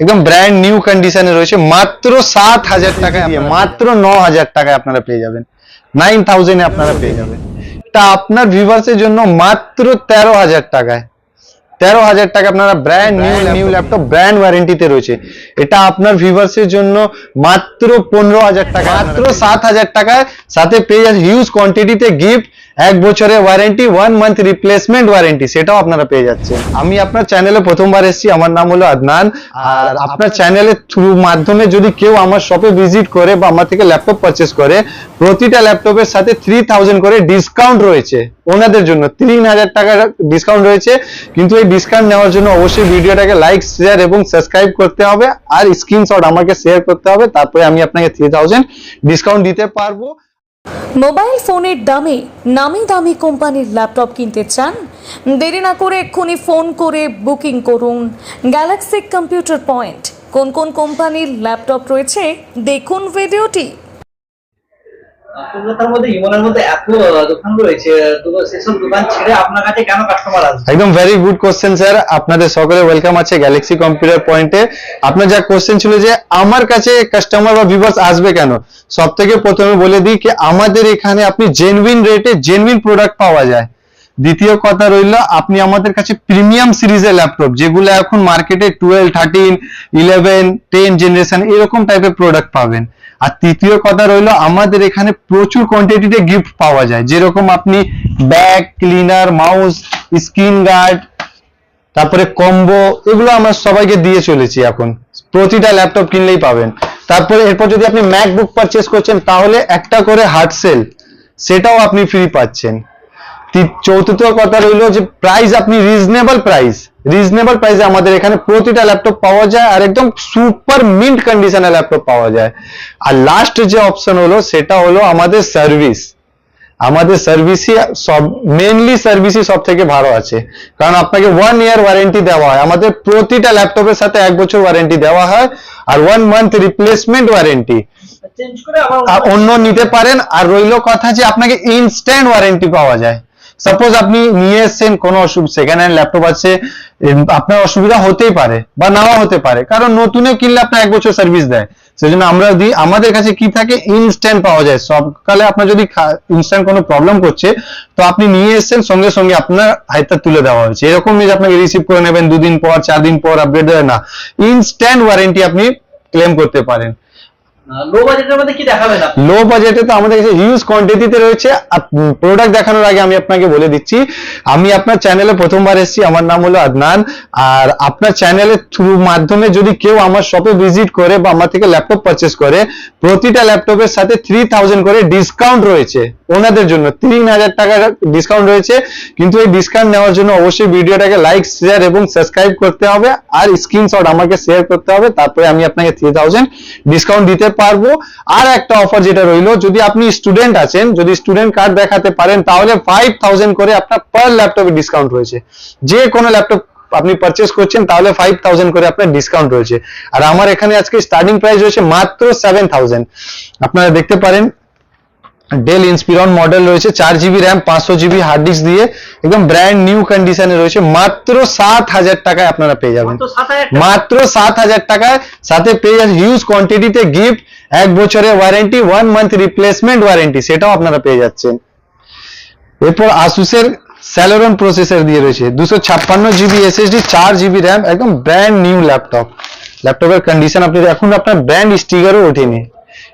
একদম brand new কন্ডিশনে রয়েছে মাত্র সাত হাজার টাকায় মাত্র ন হাজার টাকায় আপনারা পেয়ে যাবেন। নাইন থাউজেন্ডে আপনারা পেয়ে যাবেন। এটা আপনার ভিভার্সের জন্য মাত্র তেরো হাজার টাকায় তেরো হাজার টাকা আপনারা brand new new laptop brand ওয়ারেন্টিতে রয়েছে। এটা আপনার ভিভার্সের জন্য মাত্র পনেরো হাজার টাকা মাত্র সাত হাজার টাকায় সাথে পেয়ে যাচ্ছে হিউজ কোয়ান্টিটিতে গিফট এক বছরের warranty one month replacement warranty সেটাও আপনারা পেয়ে যাচ্ছেন। আমি আপনার চ্যানেলে প্রথমবার এসেছি আমার নাম হলো আদনান। আর আপনার চ্যানেলের থ্রু মাধ্যমে যদি কেউ আমার শপে ভিজিট করে বা আমার থেকে ল্যাপটপ পারচেস করে প্রতিটা ল্যাপটপের সাথে থ্রি থাউজেন্ড করে ডিসকাউন্ট রয়েছে। ওনাদের জন্য তিন হাজার টাকার ডিসকাউন্ট রয়েছে। কিন্তু এই ডিসকাউন্ট নেওয়ার জন্য অবশ্যই ভিডিওটাকে লাইক শেয়ার এবং সাবস্ক্রাইব করতে হবে। আর স্ক্রিনশট আমাকে শেয়ার করতে হবে। তারপরে আমি আপনাকে থ্রি থাউজেন্ড ডিসকাউন্ট দিতে পারব। মোবাইল ফোনের দামে, নামি দামি কোম্পানির ল্যাপটপ কিনতে চান? দেরি না করে এক্ষুনি ফোন করে বুকিং করুন। Galaxy computer point. কোন কোন কোম্পানির ল্যাপটপ রয়েছে? দেখুন ভিডিওটি। একদম গুড স্যার আপনাদের ওয়েলকাম আছে গ্যালাক্সি কম্পিউটার পয়েন্টে আপনার যা ছিল যে, আমার কাছে কাস্টমার বা আসবে কেন? সব থেকে প্রথমে বলে দিই কি, আমাদের এখানে আপনি জেনুইন রেটে জেনুইন প্রোডাক্ট পাওয়া যায়। দ্বিতীয় কথা রইল, আপনি আমাদের কাছে প্রিমিয়াম সিরিজের ল্যাপটপ যেগুলো এখন মার্কেটে twelve thirteen eleven ten generation এরকম টাইপের প্রোডাক্ট পাবেন। আর তৃতীয় কথা রইল, আমাদের এখানে প্রচুর কোয়ান্টিটিতে গিফট পাওয়া যায়। যেরকম আপনি bag cleaner mouse screen guard তারপরে কম্বো এগুলো আমরা সবাইকে দিয়ে চলেছি এখন। প্রতিটা ল্যাপটপ কিনলেই পাবেন। তারপরে এরপর যদি আপনি ম্যাকবুক পারচেস করছেন, তাহলে একটা করে হার্ড সেল সেটাও আপনি ফ্রি পাচ্ছেন। চতুর্থ কথা রইল যে প্রাইস আপনি রিজনেবল প্রাইস রিজনেবল প্রাইসে আমাদের এখানে প্রতিটা ল্যাপটপ পাওয়া যায় আর একদম সুপার মিন্ট কন্ডিশনের ল্যাপটপ পাওয়া যায়। আর লাস্ট যে অপশন হলো সেটা হলো আমাদের সার্ভিস আমাদের সার্ভিসই সব মেনলি সার্ভিসই সব থেকে ভালো আছে। কারণ আপনাকে ওয়ান ইয়ার ওয়ারেন্টি দেওয়া হয়। আমাদের প্রতিটা ল্যাপটপের সাথে এক বছর ওয়ারেন্টি দেওয়া হয় আর ওয়ান মান্থ রিপ্লেসমেন্ট ওয়ারেন্টি অন্য নিতে পারেন। আর রইল কথা যে আপনাকে ইনস্ট্যান্ট ওয়ারেন্টি পাওয়া যায়। সাপোজ আপনি নিয়ে এসেছেন, কোনো অসুবিধা সেকেন্ড হ্যান্ড ল্যাপটপ আছে আপনার অসুবিধা হতেই পারে বা নাও হতে পারে। কারণ নতুনে কিনলে আপনার এক বছর সার্ভিস দেয়। সেজন্য আমরা দিই আমাদের কাছে কি থাকে? ইনস্ট্যান্ট পাওয়া যায়। সবকালে আপনার যদি ইনস্ট্যান্ট কোনো প্রবলেম করছে, তো আপনি নিয়ে এসেছেন, সঙ্গে সঙ্গে আপনার হাইতে তুলে দেওয়া হয়েছে। এরকম যে আপনাকে রিসিভ করে নেবেন, দুদিন পর চার দিন পর আপডেট দেয় না। ইনস্ট্যান্ট ওয়ারেন্টি আপনি ক্লেম করতে পারেন। লো বাজেটে তো আমাদের কাছে হিউজ কোয়ান্টিটিতে রয়েছে। প্রোডাক্ট দেখানোর আগে আমি আপনাকে বলে দিচ্ছি, আমি আপনার চ্যানেলে প্রথমবার এসেছি, আমার নাম হলো আদনান। আর আপনার চ্যানেলের থ্রু মাধ্যমে যদি কেউ আমার শপে ভিজিট করে বা আমার থেকে ল্যাপটপ পারচেস করে, প্রতিটা ল্যাপটপের সাথে থ্রি থাউজেন্ড করে ডিসকাউন্ট রয়েছে। ওনাদের জন্য তিন হাজার টাকার ডিসকাউন্ট রয়েছে। কিন্তু এই ডিসকাউন্ট নেওয়ার জন্য অবশ্যই ভিডিওটাকে লাইক শেয়ার এবং সাবস্ক্রাইব করতে হবে। আর স্ক্রিনশট আমাকে শেয়ার করতে হবে। তারপরে আমি আপনাকে থ্রি থাউজেন্ড ডিসকাউন্ট দিতে পারব। আর একটা অফার যেটা রইল, যদি আপনি স্টুডেন্ট আছেন, যদি স্টুডেন্ট কার্ড দেখাতে পারেন, তাহলে ফাইভ থাউজেন্ড করে আপনার পার ল্যাপটপে ডিসকাউন্ট রয়েছে। যে কোনো ল্যাপটপ আপনি পারচেস করছেন, তাহলে ফাইভ থাউজেন্ড করে আপনার ডিসকাউন্ট রয়েছে। আর আমার এখানে আজকে স্টার্টিং প্রাইস রয়েছে মাত্র সেভেন থাউজেন্ড আপনারা দেখতে পারেন ডেল ইন্সপিরন মডেল রয়েছে চার জিবি র্যাম পাঁচশো জিবি হার্ড ডিস্ক দিয়ে একদম ব্র্যান্ড নিউ কন্ডিশনে রয়েছে মাত্র সাত হাজার টাকায় আপনারা পেয়ে যাবেন। মাত্র সাত হাজার টাকায় সাথে পেয়ে যাচ্ছেন হিউজ কোয়ান্টিটিতে গিফট এক বছরের warranty one month replacement warranty সেটাও আপনারা পেয়ে যাচ্ছেন। এরপর আসুসের স্যালোরন প্রসেসর দিয়ে রয়েছে দুশো ছাপ্পান্ন জিবি এসএসডি চার জিবি র্যাম একদম ব্র্যান্ড নিউ ল্যাপটপ ল্যাপটপের কন্ডিশন আপনি এখন আপনার ব্র্যান্ড স্টিকারও ওঠেনি।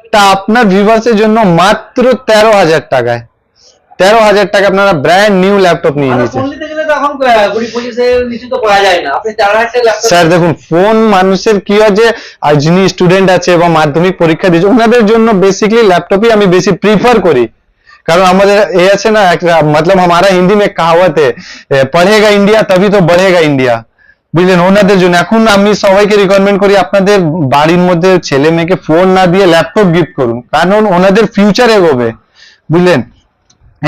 এটা আপনার ভিভার্সের জন্য মাত্র তেরো হাজার টাকায় তেরো হাজার টাকা আপনারা ব্র্যান্ড নিউ ল্যাপটপ নিয়ে আর নিয়েছেন ফোন নিতে গেলে তো এখন আহ, কুড়ি পঁচিশের নিচে তো পাওয়া যায় না আপনি চার হাজার টাকা ল্যাপটপ স্যার দেখুন ফোন মানুষের কি হয় যে আর যিনি স্টুডেন্ট আছে বা মাধ্যমিক পরীক্ষা দিচ্ছে ওনাদের জন্য বেসিকলি ল্যাপটপই আমি বেশি প্রিফার করি কারণ আমাদের এ আছে না একটা मतलब हमारा हिंदी में कहावत है এ, पढ़ेगा इंडिया तभी तो बढ़ेगा इंडिया বুঝলেন? ওনাদের জন্য। এখন আমি সবাইকে রিকমেন্ড করি আপনাদের বাড়ির মধ্যে ছেলে মেয়েকে ফোন না দিয়ে ল্যাপটপ গিফট করুন। কারণ ওনাদের ফিউচার এগোবে। বুঝলেন?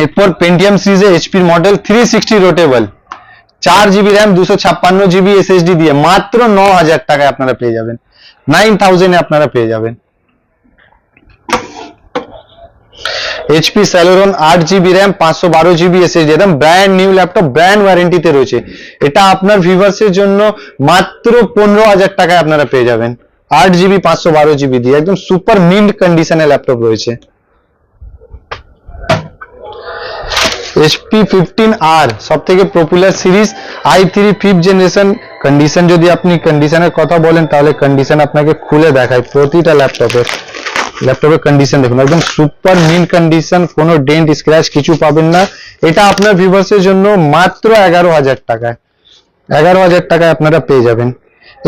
এরপর পেন্টিয়াম সিরিজে এইচপির মডেল থ্রি সিক্সটি রোটেবল চার জিবি র্যাম দুশো ছাপ্পান্ন জিবি এসএসডি দিয়ে মাত্র ন হাজার টাকায় আপনারা পেয়ে যাবেন। নাইন থাউজেন্ডে আপনারা পেয়ে যাবেন। এইচপি স্যালোরন আট জিবি র্যাম পাঁচশো বারো জিবি এসএসডি একদম ব্র্যান্ড নিউ ল্যাপটপ ব্র্যান্ড ওয়ারেন্টিতে রয়েছে। এটা আপনার ভিভার্সের জন্য মাত্র পনেরো হাজার টাকায় আপনারা পেয়ে যাবেন। আট জিবি পাঁচশো বারো জিবি দিয়ে। একদম সুপার মিন্ট কন্ডিশনে ল্যাপটপ রয়েছে। এইচপি ফিফটিন আর সব থেকে popular series i three fifth generation condition যদি আপনি কন্ডিশনের কথা বলেন, তাহলে কন্ডিশন আপনাকে খুলে দেখায় প্রতিটা ল্যাপটপের ল্যাপটপের কন্ডিশন দেখুন, একদম সুপার মিন কন্ডিশন কোনো ডেন্ট স্ক্র্যাচ কিছু পাবেন না। এটা আপনার ভিউভার্সের জন্য মাত্র এগারো হাজার টাকায়। এগারো হাজার টাকায় আপনারা পেয়ে যাবেন।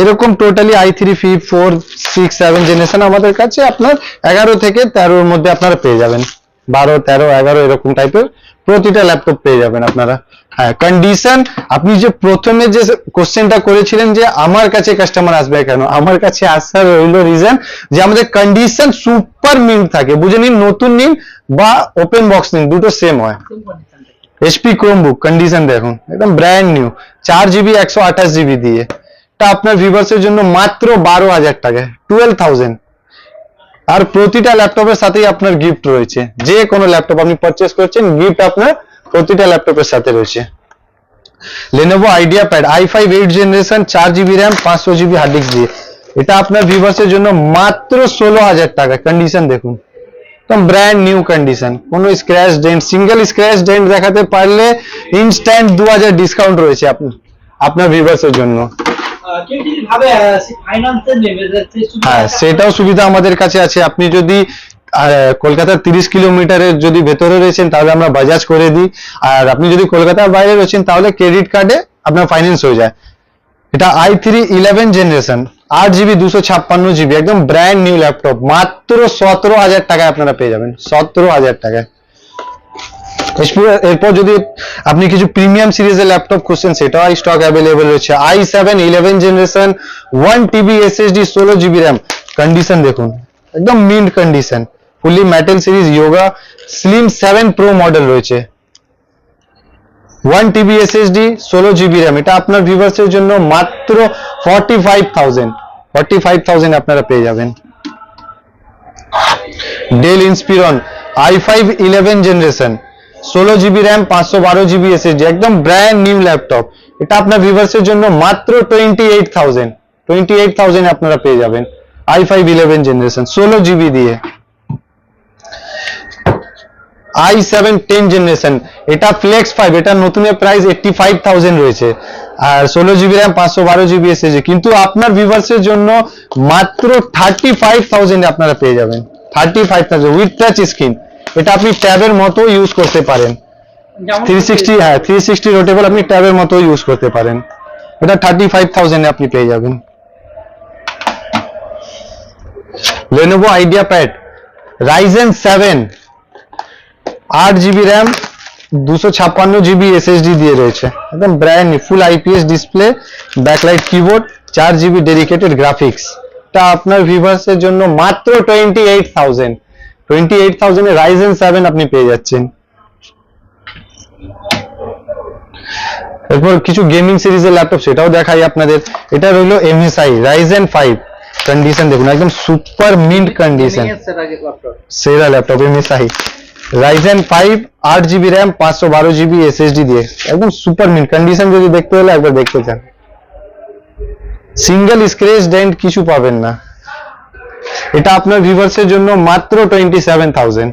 এরকম totally i three fifth four six seven generation আমাদের কাছে আপনার এগারো থেকে তেরোর মধ্যে আপনারা পেয়ে যাবেন। বারো, তেরো, এগারো এরকম টাইপের প্রতিটা ল্যাপটপ পেয়ে যাবেন আপনারা। হ্যাঁ কন্ডিশন আপনি যে প্রথমে যে কোশ্চেনটা করেছিলেন যে আমার কাছে কাস্টমার আসবে কেন? আমার কাছে আসার রইল রিজন যে আমাদের কন্ডিশন সুপার মিন্ট থাকে। বুঝে নিন, নতুন নিন বা ওপেন বক্স নিন, দুটো সেম হয়। এইচপি ক্রোমবুক কন্ডিশন দেখুন, একদম ব্র্যান্ড নিউ চার জিবি একশো আঠাশ জিবি দিয়ে। এটা আপনার ভিভার্সের জন্য মাত্র বারো হাজার টাকায় টুয়েলভ থাউজেন্ড আর প্রতিটা ল্যাপটপের সাথেই আপনার গিফট রয়েছে। যে কোনো ল্যাপটপ আপনি পারচেস করছেন গিফট আপনার প্রতিটা ল্যাপটপের সাথে রয়েছে। Lenovo IdeaPad i five eight generation চার জিবি র্যাম পাঁচশো জিবি হার্ড ডিস্ক দিয়ে। এটা আপনার ভিভার্সের জন্য মাত্র ষোলো হাজার টাকা। কন্ডিশন দেখুন। একদম ব্র্যান্ড নিউ কন্ডিশন কোনো scratch dent single scratch dent দেখাতে পারলে ইনস্ট্যান্ট দু হাজার ডিসকাউন্ট রয়েছে আপনার আপনার ভিভার্সের জন্য। হ্যাঁ সেটাও সুবিধা আমাদের কাছে আছে। আপনি যদি কলকাতার তিরিশ কিলোমিটারের যদি ভেতরে রয়েছেন, তাহলে আমরা বাজাজ করে দিই। আর আপনি যদি কলকাতার বাইরে রয়েছেন, তাহলে ক্রেডিট কার্ডে আপনার ফাইন্যান্স হয়ে যায়। এটা আই থ্রি ইলেভেন জেনারেশন আট জিবি দুশো ছাপ্পান্ন জিবি একদম ব্র্যান্ড নিউ ল্যাপটপ মাত্র সতেরো হাজার টাকায় আপনারা পেয়ে যাবেন, সতেরো হাজার টাকায়। এরপর- এরপর যদি আপনি কিছু প্রিমিয়াম সিরিজের ল্যাপটপ খুঁজছেন, সেটাও স্টক অ্যাভেলেবেল রয়েছে। I seven eleven generation one TB SSD ষোলো জিবি র্যাম কন্ডিশন দেখুন, একদম mint condition fully metal series Yoga slim seven pro model রয়েছে। ওয়ান টিবি এসএসডি ষোলো জিবি র্যাম এটা আপনার ভিউভার্সের জন্য মাত্র forty five thousand forty five thousand আপনারা পেয়ে যাবেন। Dell Inspiron i five eleven generation ষোলো জিবি র্যাম পাঁচশো বারো জিবি এসএসডি একদম ব্র্যান্ড নিউ ল্যাপটপ এটা আপনার ভিউভার্সের জন্য মাত্র twenty eight thousand twenty eight thousand আপনারা পেয়ে যাবেন। আই ফাইভ ইলেভেন জেনারেশন ষোলো জিবি দিয়ে। আই সেভেন টেন জেনারেশন এটা ফ্লেক্স ফাইভ এটা নতুনের প্রাইস এইটটি ফাইভ থাউজেন্ড রয়েছে। আর ষোলো জিবি র্যাম পাঁচশো বারো জিবি এসেছে কিন্তু আপনার ভিভার্সের জন্য মাত্র থার্টি ফাইভ থাউজেন্ড আপনারা পেয়ে যাবেন। Thirty five thousand with touch screen এটা আপনি ট্যাবের মতো ইউজ করতে পারেন। থ্রি সিক্সটি হ্যাঁ থ্রি সিক্সটি রোটেবল আপনি ট্যাবের মতো ইউজ করতে পারেন। এটা থার্টি ফাইভ থাউজেন্ডে আপনি পেয়ে যাবেন। Lenovo IdeaPad Ryzen seven আট জিবি র্যাম দুশো ছাপ্পান্ন জিবি এসএসডি দিয়ে রয়েছে। একদম brand full IPS display backlight keyboard চার জিবি ডেডিকেটেড গ্রাফিক্স এটা আপনার ভিভার্সের জন্য মাত্র twenty eight thousand twenty eight থাউজেন্ডে Ryzen seven আপনি পেয়ে যাচ্ছেন। এরপর কিছু গেমিং সিরিজের ল্যাপটপ সেটাও দেখাই আপনাদের। এটা রইল এমএসআই রাইজেন ফাইভ কন্ডিশন দেখুন একদম সুপার মিন্ট কন্ডিশন সেরা ল্যাপটপ এমএসআই রাইজেন ফাইভ আট জিবি র্যাম পাঁচশো বারো জিবি এসএসডি দিয়ে। একদম সুপার মিন্ট কন্ডিশন যদি দেখতে হলে একবার দেখতে চান। সিঙ্গেল স্ক্রেচ ডেন্ট কিছু পাবেন না। এটা আপনার ভিভার্সের জন্য মাত্র twenty seven thousand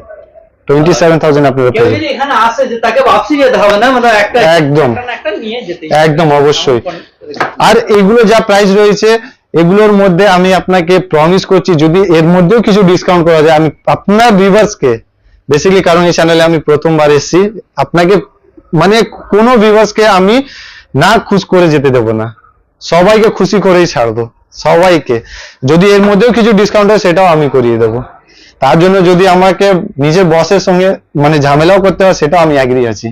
twenty seven thousand আপনারা পেয়ে মানে একদম। একদম অবশ্যই। আর এগুলো যা প্রাইস রয়েছে এগুলোর মধ্যে আমি আপনাকে প্রমিস করছি যদি এর মধ্যেও কিছু ডিসকাউন্ট করা যায় আমি আপনার ভিউয়ার্সকে বেসিক্যালি কারণ এই চ্যানেলে আমি প্রথমবার এসেছি। আপনাকে মানে কোনো ভিউয়ার্সকে আমি না খুশ করে যেতে দেব না। সবাইকে খুশি করেই ছাড়বো। সবাইকে। যদি এর মধ্যেও কিছু ডিসকাউন্ট হয়, সেটাও আমি করিয়ে দেবো। তার জন্য যদি আমাকে নিজের বসের সঙ্গে মানে ঝামেলাও করতে হয়, সেটাও আমি অ্যাগ্রি আছি।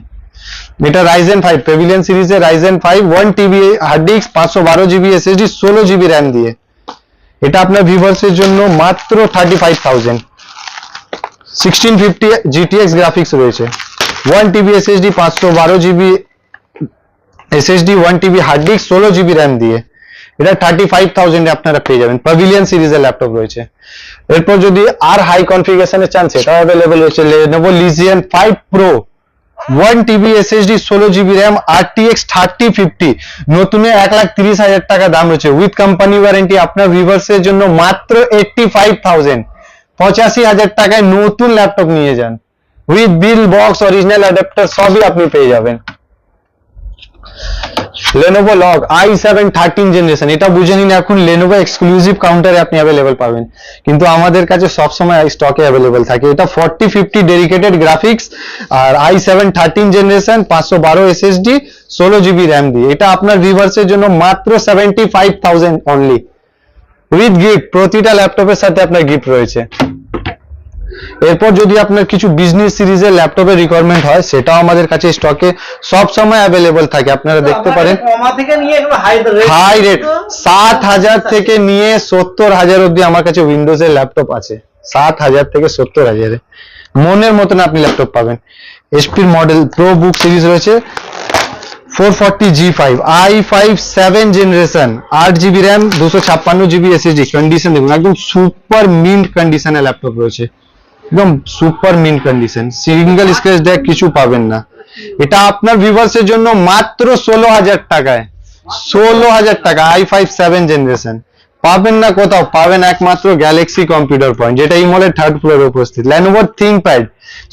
এটা রাইজেন ফাইভ পেভিলিয়ন সিরিজের Ryzen five one TB hard disk পাঁচশো বারো জিবি এসএসডি ষোলো জিবি র্যাম দিয়ে। এটা আপনার ভিভার্সের জন্য মাত্র thirty five thousand sixteen fifty GTX graphics রয়েছে। ওয়ান টিবি এসএসডি পাঁচশো বারো GB SSD one TB hard disk ষোলো জিবি র্যাম দিয়ে। এটা থার্টি ফাইভ থাউজেন্ডে আপনারা পেয়ে যাবেন। প্যাভিলিয়ন সিরিজের ল্যাপটপ রয়েছে। এরপর যদি আর হাই কনফিগারেশনে চান সেটাও অ্যাভেলেবেল রয়েছে। Lenovo Legion five pro one TB SSD ষোলো GB RAM R T thirty fifty নতুনে এক লাখ তিরিশ হাজার টাকা দাম রয়েছে। উইথ কোম্পানি ওয়ারেন্টি আপনার ভিভার্সের জন্য মাত্র এইটটি ফাইভ থাউজেন্ড পঁচাশি হাজার টাকায় নতুন ল্যাপটপ নিয়ে যান। With bill box original adapter সবই আপনি পেয়ে যাবেন। লেনোভো লগ আই সেভেন থার্টিন জেনারেশন এটা বুঝে নিন এখন লেনোভো এক্সক্লুসিভ কাউন্টারে আপনি অ্যাভেলেবল পাবেন। কিন্তু আমাদের কাছে সবসময় স্টকে অ্যাভেলেবল থাকে। এটা ফর্টি ফিফটি ডেডিকেটেড গ্রাফিক্স আর আই সেভেন থার্টিন জেনারেশন পাঁচশো বারো এসএসডি ষোলো জিবি র্যাম দিয়ে। এটা আপনার ভিভার্সের জন্য মাত্র seventy five thousand only with gift প্রতিটা ল্যাপটপের সাথে আপনার গিফট রয়েছে। এরপর যদি আপনার কিছু বিজনেস সিরিজের ল্যাপটপের রিকোয়ারমেন্ট হয় সেটাও আমাদের কাছে স্টকে সব সময় অ্যাভেলেবল থাকে। আপনারা দেখতে পারেন। হাই রেট হাই রেট সাত হাজার থেকে নিয়ে সত্তর হাজার অব্দি আমার কাছে উইন্ডোজ এর ল্যাপটপ আছে। সাত হাজার থেকে সত্তর হাজারে। মনের মতন আপনি ল্যাপটপ পাবেন। এসপির মডেল প্রো বুক সিরিজ রয়েছে। Four forty G five i five seven generation আট জিবি র্যাম দুশো ছাপ্পান্ন জিবি এসএসডি কন্ডিশন দেখুন একদম সুপার মিন্ট কন্ডিশনের ল্যাপটপ রয়েছে। একদম super mint condition single scratch দেখ কিছু পাবেন না। এটা আপনার ভিভার্সের জন্য মাত্র ষোলো হাজার টাকায়। ষোলো হাজার টাকা আই ফাইভ সেভেন জেনারেশন পাবেন না কোথাও, পাবেন একমাত্র গ্যালাক্সি কম্পিউটার পয়েন্ট যেটা এই মলের থার্ড ফ্লোরে উপস্থিত। লেনোভোর থিঙ্কপ্যাড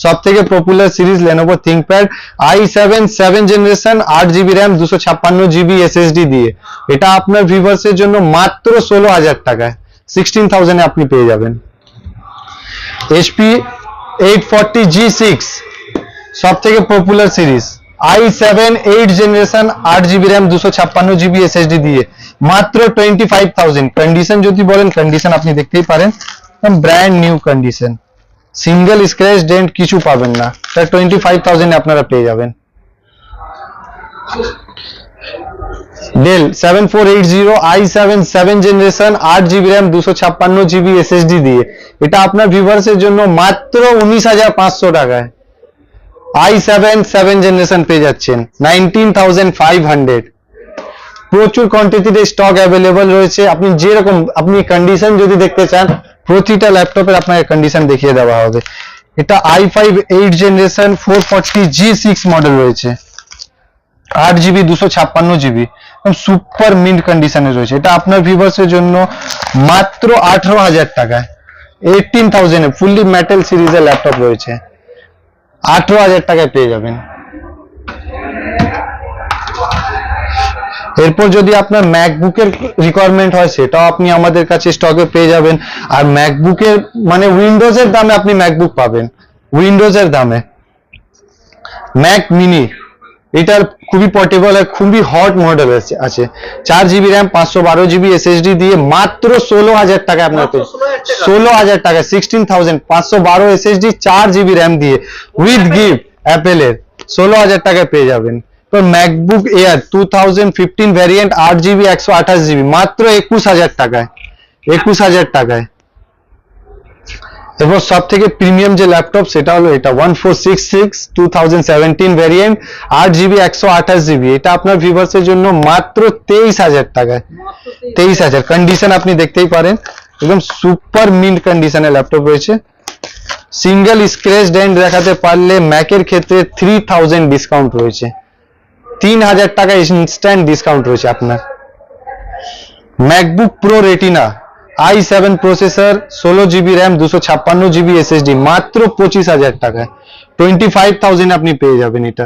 সব থেকে popular series Lenovo ThinkPad i seven seven generation আট জিবি র্যাম দুশো ছাপ্পান্ন জিবি এসএসডি দিয়ে। এটা আপনার ভিভার্সের জন্য মাত্র ষোলো হাজার টাকায়। সিক্সটিন থাউজেন্ডে আপনি পেয়ে যাবেন। HP eight forty G six সব থেকে popular series i seven eight generation আট জিবি র্যাম দুশো ছাপ্পান্ন জিবি এসএসডি দিয়ে। মাত্র টোয়েন্টি ফাইভ থাউজেন্ড কন্ডিশন যদি বলেন কন্ডিশন আপনি দেখতেই পারেন। Brand new condition single scratch dent কিছু পাবেন না। টোয়েন্টি ফাইভ থাউজেন্ড আপনারা পেয়ে যাবেন। Dell seven four eight zero i seven seven generation আট জিবি র্যাম দুশো ছাপ্পান্ন জিবি এসএসডি দিয়ে। এটা আপনার ভিভার্সের জন্য মাত্র উনিশ হাজার পাঁচশো টাকায়। আই সেভেন সেভেন জেনারেশন পেয়ে যাচ্ছেন নাইনটিন থাউজেন্ড ফাইভ হান্ড্রেড প্রচুর কোয়ান্টিটিতে স্টক অ্যাভেলেবল রয়েছে। আপনি যেরকম, আপনি কন্ডিশন যদি দেখতে চান, প্রতিটা ল্যাপটপের আপনাকে কন্ডিশন দেখিয়ে দেওয়া হবে। এটা i five eight generation four forty G six model রয়েছে। আট জিবি দুশো ছাপ্পান্ন জিবি সুপার মিন্ট কন্ডিশনে রয়েছে। এটা আপনার ভিভার্সের জন্য মাত্র আঠারো হাজার টাকায়। এইটিন থাউজেন্ডে ফুললি মেটাল সিরিজের ল্যাপটপ রয়েছে। আঠারো হাজার টাকায় পেয়ে যাবেন। এরপর যদি আপনার ম্যাকবুকের রিকোয়ারমেন্ট হয়, সেটাও আপনি আমাদের কাছে স্টকে পেয়ে যাবেন। আর ম্যাকবুকের মানে উইন্ডোজের দামে আপনি ম্যাকবুক পাবেন। উইন্ডোজের দামে। ম্যাক মিনি এটার খুবই পোর্টেবল আর খুবই হট মডেল আছে চার জিবি র্যাম পাঁচশো বারো জিবি এসএসডি দিয়ে মাত্র ষোলো হাজার টাকা আপনার। ষোলো হাজার টাকা। সিক্সটিন থাউজেন্ড পাঁচশো বারো এসএসডি চার জিবি র্যাম দিয়ে। উইথ গিফট অ্যাপেলের ষোলো হাজার টাকায় পেয়ে যাবেন। তো MacBook Air two thousand fifteen variant আট জিবি একশো আঠাশ জিবি মাত্র একুশ হাজার টাকায়। একুশ হাজার টাকায়। এরপর সব থেকে প্রিমিয়াম যে ল্যাপটপ সেটা হলো এটা one four six six two thousand seventeen variant আট জিবি একশো আঠাশ জিবি এটা আপনার ভিভার্সের জন্য মাত্র তেইশ হাজার টাকায়। তেইশ হাজার। কন্ডিশন আপনি দেখতেই পারেন। একদম সুপার মিন্ট কন্ডিশনের ল্যাপটপ রয়েছে। সিঙ্গেল স্ক্র্যাচ ডেন্ট দেখাতে পারলে ম্যাকের ক্ষেত্রে থ্রি থাউজেন্ড ডিসকাউন্ট রয়েছে। তিন হাজার টাকা ইনস্ট্যান্ট ডিসকাউন্ট রয়েছে আপনার। MacBook Pro Retina i seven processor, ষোলো জিবি র্যাম, দুশো ছাপ্পান্ন জিবি এসএসডি, মাত্র পঁচিশ হাজার টাকায়। টোয়েন্টি ফাইভ থাউজেন্ড আপনি পেয়ে যাবেন এটা।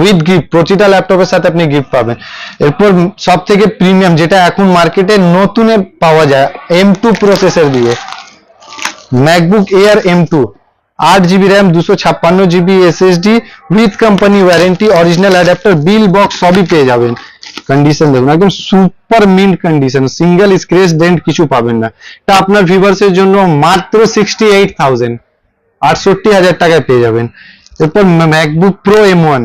উইথ গিফট প্রতিটা ল্যাপটপের সাথে আপনি গিফট পাবেন। এরপর সব থেকে প্রিমিয়াম যেটা এখন মার্কেটে নতুনে পাওয়া যায় এম টু প্রসেসর দিয়ে। ম্যাকবুক এয়ার এম টু আট জিবি র্যাম, দুশো ছাপ্পান্ন GB SSD with company warranty original adapter bill box সবই পেয়ে যাবেন। কন্ডিশন দেখুন, একদম super mint condition single scratch dent কিছু পাবেন না। এটা আপনার ভিভার্সের জন্য মাত্র সিক্সটি এইট থাউজেন্ড আটষট্টি হাজার টাকায় পেয়ে যাবেন। এরপর ম্যাকবুক প্রো এম ওয়ান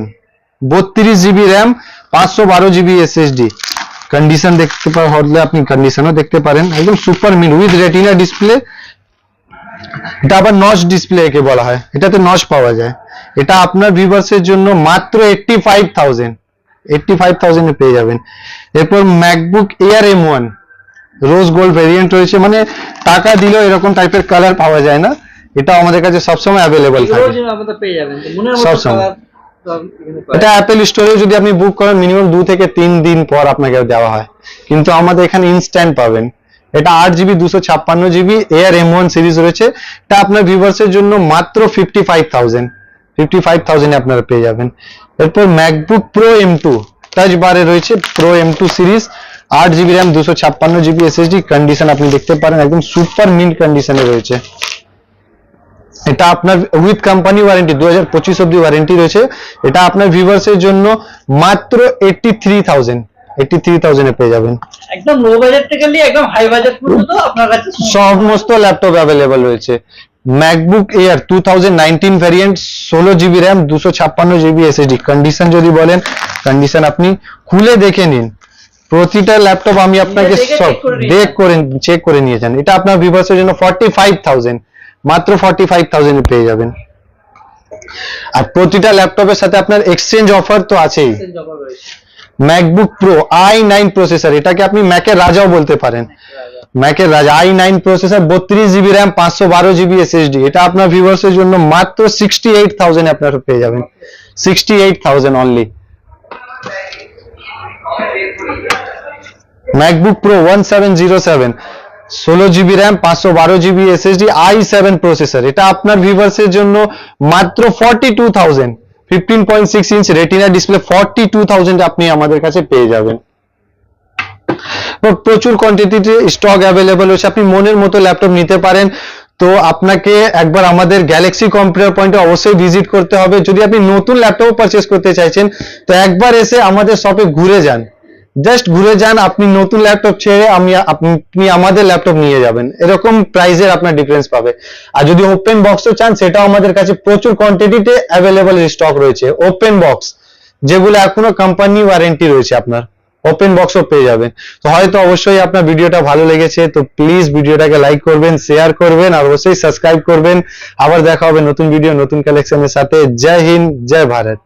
বত্রিশ জিবি র্যাম পাঁচশো বারো জিবি এসএসডি কন্ডিশন দেখতে হলে আপনি কন্ডিশনও দেখতে পারেন। একদম super mint with Retina display এটা আবার নচ ডিসপ্লে একে বলা হয়। এটাতে নচ পাওয়া যায়। এটা আপনার ভিউয়ার্সের জন্য মাত্র eighty five thousand eighty five থাউজেন্ডে পেয়ে যাবেন। এরপর MacBook Air M one rose gold variant রয়েছে মানে টাকা দিলেও এরকম টাইপের কালার পাওয়া যায় না। এটা আমাদের কাছে সবসময় অ্যাভেলেবল থাকে। যে আমাদের পেয়ে যাবেন তো মনের সব মতো সময়। কালার সব এখানে পাওয়া এটা অ্যাপেল স্টোরে যদি আপনি বুক করেন মিনিমাম দু থেকে তিন দিন পর আপনাকে দেওয়া হয়। কিন্তু আমাদের এখানে ইনস্ট্যান্ট পাবেন। এটা আট জিবি দুশো ছাপ্পান্ন GB Air M one series রয়েছে। এটা আপনার ভিউভার্সের জন্য মাত্র fifty five thousand fifty five থাউজেন্ডে আপনারা পেয়ে যাবেন। এরপর MacBook Pro M two touch বারে রয়েছে প্রো এম টু সিরিজ আট জিবি র্যাম দুশো ছাপ্পান্ন জিবি এসএসডি কন্ডিশন আপনি দেখতে পারেন একদম সুপার মিন্ট কন্ডিশনে রয়েছে। এটা আপনার উইথ কোম্পানি ওয়ারেন্টি দু হাজার পঁচিশ অব্দি ওয়ারেন্টি রয়েছে। এটা আপনার ভিউভার্সের জন্য মাত্র eighty three thousand eighty three থাউজেন্ডে পেয়ে যাবেন। একদম লো বাজেট থেকে নিয়ে একদম হাই বাজেট পর্যন্ত আপনার কাছে সমস্ত ল্যাপটপ অ্যাভেলেবল রয়েছে। MacBook Air two thousand nineteen variant ষোলো জিবি র্যাম দুশো ছাপ্পান্ন জিবি এসএসডি কন্ডিশন যদি বলেন কন্ডিশন আপনি খুলে দেখে নিন। প্রতিটা ল্যাপটপ আমি আপনাকে সব check করে চেক করে নিয়েছেন। এটা আপনার ভিভার্সের জন্য ফর্টি ফাইভ থাউজেন্ড মাত্র ফর্টি ফাইভ থাউজেন্ডে পেয়ে যাবেন। আর প্রতিটা ল্যাপটপের সাথে আপনার এক্সচেঞ্জ অফার তো আছেই। MacBook Pro i nine processor এটাকে আপনি ম্যাকের রাজাও বলতে পারেন। ম্যাকের রাজা আই নাইন প্রসেসর বত্রিশ জিবি র্যাম পাঁচশো বারো জিবি এসএসডি এটা আপনার ভিউয়ার্সের জন্য মাত্র সিক্সটি এইট থাউজেন্ড আপনারা পেয়ে যাবেন। Sixty eight thousand only MacBook Pro one seven zero seven ষোলো জিবি র্যাম পাঁচশো বারো GB SSD i seven processor এটা আপনার ভিউয়ার্সের জন্য মাত্র forty two thousand fifteen point six inch Retina display forty two thousand আপনি আমাদের কাছে পেয়ে যাবেন। প্রচুর কোয়ান্টিটিতে স্টক অ্যাভেলেবল রয়েছে। আপনি মনের মতো ল্যাপটপ নিতে পারেন। তো আপনাকে একবার আমাদের গ্যালাক্সি কম্পিউটার পয়েন্টে অবশ্যই ভিজিট করতে হবে। যদি আপনি নতুন ল্যাপটপ পারচেস করতে চাইছেন, তো একবার এসে আমাদের শপে ঘুরে যান। জাস্ট ঘুরে যান, আপনি নতুন ল্যাপটপ ছেড়ে আমি, আপনি আমাদের ল্যাপটপ নিয়ে যাবেন। এরকম প্রাইসের আপনার ডিফারেন্স পাবে। আর যদি ওপেন বক্সও চান, সেটাও আমাদের কাছে প্রচুর কোয়ান্টিটিতে অ্যাভেলেবল স্টক রয়েছে। ওপেন বক্স যেগুলো এখনও কোম্পানি ওয়ারেন্টি রয়েছে আপনার। ওপেন বক্সও পেয়ে যাবেন। তো হয়তো অবশ্যই আপনার ভিডিওটা ভালো লেগেছে, তো প্লিজ ভিডিওটাকে লাইক করবেন শেয়ার করবেন, আর অবশ্যই সাবস্ক্রাইব করবেন। আবার দেখা হবে নতুন ভিডিও নতুন কালেকশনের সাথে। জয় হিন্দ, জয় ভারত।